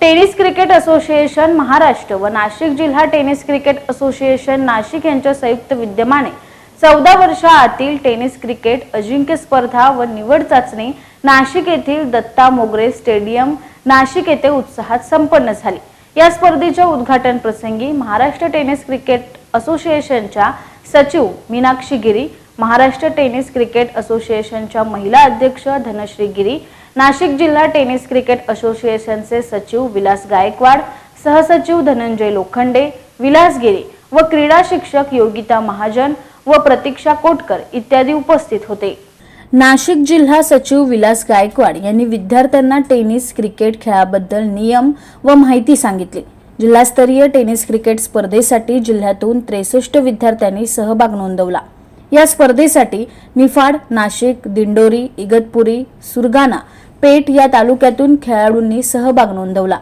Tennis cricket association Maharashtra व नाशिक जिल्हा tennis cricket association Nashik यांच्या संयुक्त विद्यमाने चौदा वर्षाआतील टेनिस क्रिकेट अजिंक्य स्पर्धा व निवड चाचणी नाशिक येथील दत्ता मोगरे स्टेडियम नाशिक येथे उत्साहात संपन्न झाली. या स्पर्धेच्या उद्घाटन प्रसंगी महाराष्ट्र टेनिस क्रिकेट असोसिएशनच्या सचिव मीनाक्षी गिरी महाराष्ट्र टेनिस क्रिकेट असोसिएशनच्या महिला अध्यक्ष धनश्री गिरी नाशिक जिल्हा टेनिस क्रिकेट असोसिएशनचे सचिव विलास गायकवाड सहसचिव धनंजय लोखंडे विलास गिरी व क्रीडा शिक्षक योगिता महाजन व प्रतीक्षा कोटकर इत्यादी उपस्थित होते. नाशिक जिल्हा सचिव विलास गायकवाड यांनी विद्यार्थ्यांना टेनिस क्रिकेट खेळाबद्दल नियम व माहिती सांगितली. जिल्हास्तरीय टेनिस क्रिकेट स्पर्धेसाठी जिल्ह्यातून त्रेसष्ट विद्यार्थ्यांनी सहभाग नोंदवला. या स्पर्धेसाठी निफाड नाशिक दिंडोरी इगतपुरी सुरगाणा पेठ या तालुक्यातून खेळाडूंनी सहभाग नोंदवला.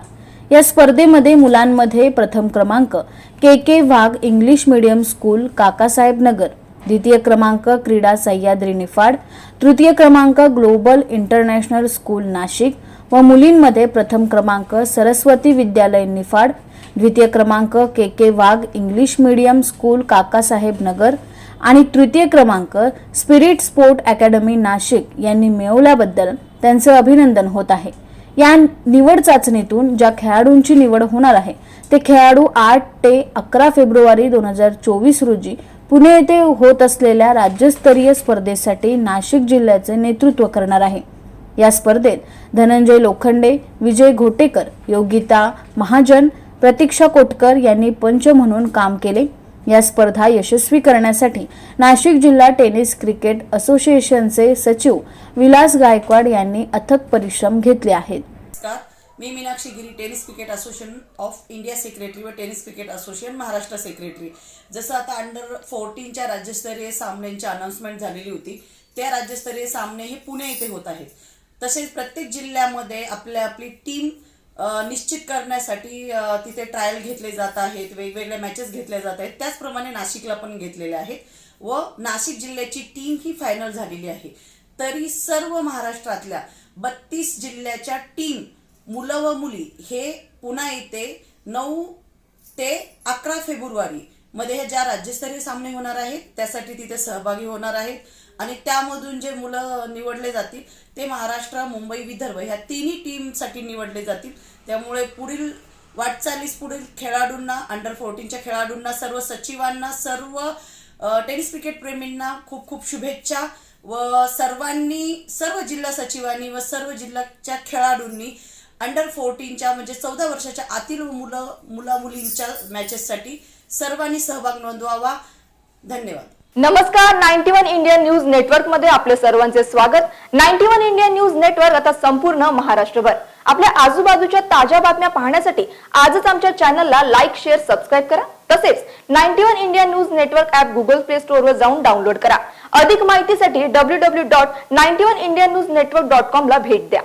या स्पर्धेमध्ये मुलांमध्ये प्रथम क्रमांक K K Wagh English medium school Kakasaheb Nagar द्वितीय क्रमांक क्रीडा सह्याद्री निफाड तृतीय क्रमांक ग्लोबल इंटरनॅशनल स्कूल नाशिक व मुलींमध्ये प्रथम क्रमांक सरस्वती विद्यालय निफाड द्वितीय क्रमांक K K Wagh English medium school Kakasaheb Nagar आणि तृतीय क्रमांक स्पिरिट स्पोर्ट अकॅडमी नाशिक यांनी मिळवल्याबद्दल त्यांचे अभिनंदन होत आहे. या निवड चाचणीतून ज्या खेळाडूंची निवड होणार आहे ते खेळाडू आठ ते अकरा फेब्रुवारी दोन हजार चोवीस रोजी पुणे येथे होत असलेल्या राज्यस्तरीय स्पर्धेसाठी नाशिक जिल्ह्याचे नेतृत्व करणार आहे. या स्पर्धेत धनंजय लोखंडे विजय घोटेकर योगिता महाजन प्रतीक्षा कोटकर यांनी पंच म्हणून काम केले. या स्पर्धा यशस्वी करण्यासाठी नाशिक जिल्हा टेनिस क्रिकेट असोसिएशनचे सचिव विलास गायकवाड यांनी अथक परिश्रम घेतले आहेत. मी Meenakshi Giri tennis cricket association of India secretary व tennis cricket association Maharashtra secretary. जसं आता अंडर फोर्टीनच्या राज्यस्तरीय सामन्यांची अनाऊन्समेंट झालेली होती त्या राज्यस्तरीय सामने हे पुणे येथे होत आहेत. तसेच प्रत्येक जिल्ह्यामध्ये आपल्या आपली टीम निश्चित करण्यासाठी तिथे ट्रायल घेतले जात आहेत वेगवेगळ्या मॅचेस घेतल्या जात आहेत. त्याचप्रमाणे नाशिकला पण घेतलेले आहेत. व नाशिक जिल्ह्याची टीम ही फायनल झालेली आहे. तरी सर्व महाराष्ट्रातल्या बत्तीस जिल्ह्याच्या टीम मुलं व मुली हे पुन्हा येते नऊ ते अकरा फेब्रुवारी. मध्ये हे ज्या राज्यस्तरीय सामने होणार आहेत त्यासाठी तिथे सहभागी होणार आहेत. आणि त्यामधून जे मुलं निवडले जातील ते महाराष्ट्र मुंबई विदर्भ ह्या तिन्ही टीमसाठी निवडले जातील. त्यामुळे पुढील वाटचालीस पुढील खेळाडूंना अंडर फोर्टीनच्या खेळाडूंना सर्व सचिवांना सर्व टेनिस क्रिकेट प्रेमींना खूप खूप शुभेच्छा व सर्वांनी सर्व जिल्हा सचिवांनी व सर्व जिल्ह्याच्या खेळाडूंनी अंडर फोर्टीनच्या म्हणजे चौदा वर्षाच्या आतील मुलं मुला मुलींच्या मॅचेससाठी सर्वांनी सहभाग नोंदवावा. धन्यवाद. नमस्कार नाईन्टी वन इंडियन न्यूज नेटवर्कमध्ये आपले सर्वांचे स्वागत. Ninety one India news network आता संपूर्ण महाराष्ट्रभर. आपल्या आजूबाजूच्या ताज्या बातम्या पाहण्यासाठी आजच आमच्या चॅनलला लाईक शेअर सबस्क्राईब करा. तसेच ninety one India news network app Google play store वर जाऊन डाउनलोड करा. अधिक माहितीसाठी W W dot ninety one India news network dot com ला भेट द्या.